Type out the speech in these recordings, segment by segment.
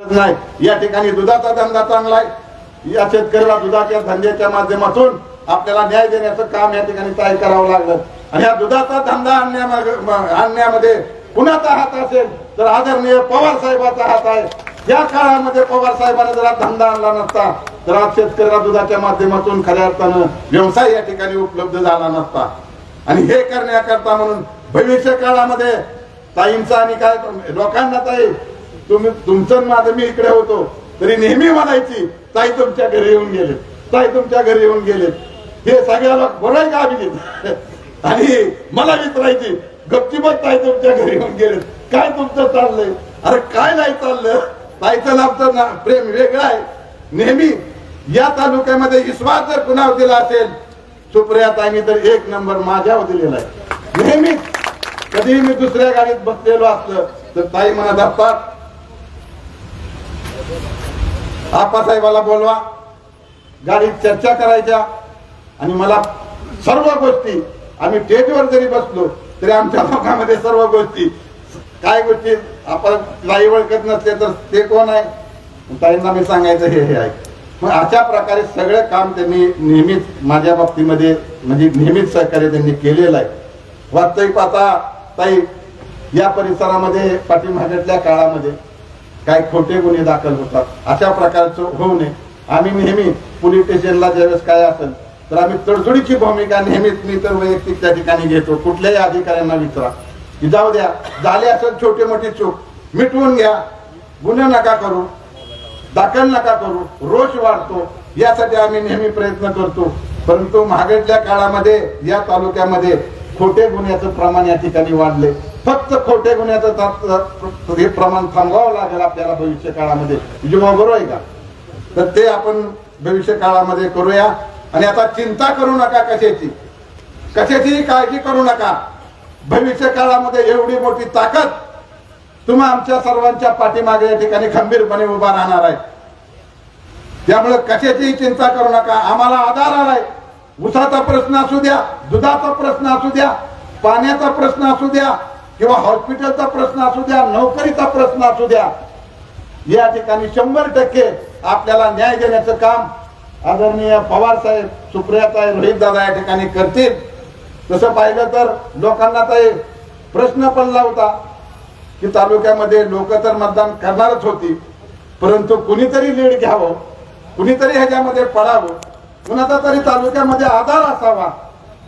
नाही. या ठिकाणी दुधाचा धंदा चांगला आहे. या शेतकऱ्याला दुधाच्या धंद्याच्या माध्यमातून आपल्याला न्याय देण्याचं काम या ठिकाणी तयार करावं लागलं. आणि या दुधाचा धंदा आणण्यामध्ये कुणाचा हात असेल तर आदरणीय पवार साहेबाचा हात आहे. या काळामध्ये पवार साहेबांनी जर धंदा आणला नसता तर आज शेतकऱ्याला दुधाच्या माध्यमातून खऱ्या अर्थानं व्यवसाय या ठिकाणी उपलब्ध झाला नसता. आणि हे करण्याकरता म्हणून भविष्य काळामध्ये ताईंचा आणि काय लोकांना ताई तुम्ही तुमचं माझं मी इकडे होतो. तरी नेहमी म्हणायची ताई तुमच्या घरी येऊन गेले. ताई तुमच्या घरी येऊन गेले. हे सगळ्याला बोलाय का अभिजित? आणि मला विचारायची गप्तीमत ताई तुमच्या घरी येऊन गेले. काय तुमचं चाललंय? अरे काय नाही चाललं. ताईचं आमचं ना प्रेम वेगळं आहे. नेहमी या तालुक्यामध्ये विश्वास जर कुणावर दिला असेल सुप्रिया ताईने तर एक नंबर माझ्यावर दिलेला आहे. नेहमी कधीही मी दुसऱ्या गाडीत बसलेलो असलं तर ताई म्हणत असतात आप्पासाहेबाला बोलवा. गाडीत चर्चा करायच्या. आणि मला सर्व गोष्टी आम्ही स्टेजवर जरी बसलो तरी आमच्या लोकांमध्ये सर्व गोष्टी. काय गोष्टी आपण लाई ओळखत नसले तर ते कोण आहे? ताईंना मी सांगायचं हे हे आहे. मग अशा प्रकारे सगळं काम त्यांनी नेहमीच माझ्या बाबतीमध्ये म्हणजे नेहमीच सहकार्य त्यांनी केलेलं आहे. वास्तविक आता ताई या परिसरामध्ये पाठीमागच्या काळामध्ये काही खोटे गुन्हे दाखल होतात. अशा प्रकारचं होऊ नये. आम्ही नेहमी पोलीस स्टेशनला ज्यावेळेस काय असेल तर आम्ही तडजोडीची भूमिका नेहमीच मी तर वैयक्तिक त्या ठिकाणी घेतो. कुठल्याही अधिकाऱ्यांना विचारा. की जाऊ द्या झाले असेल छोटे मोठी चूक मिटवून घ्या. गुन्हे नका करू दाखल नका करू रोष वाढतो. यासाठी आम्ही नेहमी प्रयत्न करतो. परंतु महागडल्या काळामध्ये या तालुक्यामध्ये खोटे गुन्ह्याचं प्रमाण या ठिकाणी वाढले. फक्त खोटे गुन्ह्याचं हे प्रमाण थांबवावं लागेल आपल्याला भविष्य काळामध्ये. म्हणजे जेव्हा बरोबर आहे का? तर ते आपण भविष्य काळामध्ये करूया. आणि आता चिंता करू नका कशाची. कशाची काळजी करू नका. भविष्य काळामध्ये एवढी मोठी ताकद तुम्हा आमच्या सर्वांच्या पाठीमागे या ठिकाणी खंबीरपणे उभा राहणार आहे. त्यामुळे कशाचीही चिंता करू नका. आम्हाला आधार आलाय उसाचा प्रश्न असू द्या दुधाचा प्रश्न असू द्या पाण्याचा प्रश्न असू द्या किंवा हॉस्पिटलचा प्रश्न असू द्या नोकरीचा प्रश्न असू द्या या ठिकाणी शंभर टक्के आपल्याला न्याय देण्याचं काम आदरणीय पवार साहेब सुप्रिया साहेब रोहित दादा या ठिकाणी करतील. तसं पाहिलं तर लोकांना तर प्रश्न पडला होता की तालुक्यामध्ये लोक तर मतदान करणारच होती परंतु कुणीतरी लीड घ्यावं कुणीतरी ह्याच्यामध्ये पडावं कुणाचा तरी तालुक्यामध्ये आधार असावा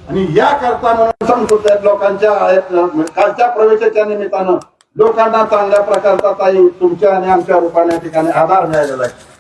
आणि या करता म्हणून सांगतो त्या लोकांच्या आहेत, म्हणजे खालच्या प्रवेशाच्या निमित्तानं लोकांना चांगल्या प्रकारचा ताई तुमच्या आणि आमच्या रूपाने या ठिकाणी आधार मिळालेला आहे.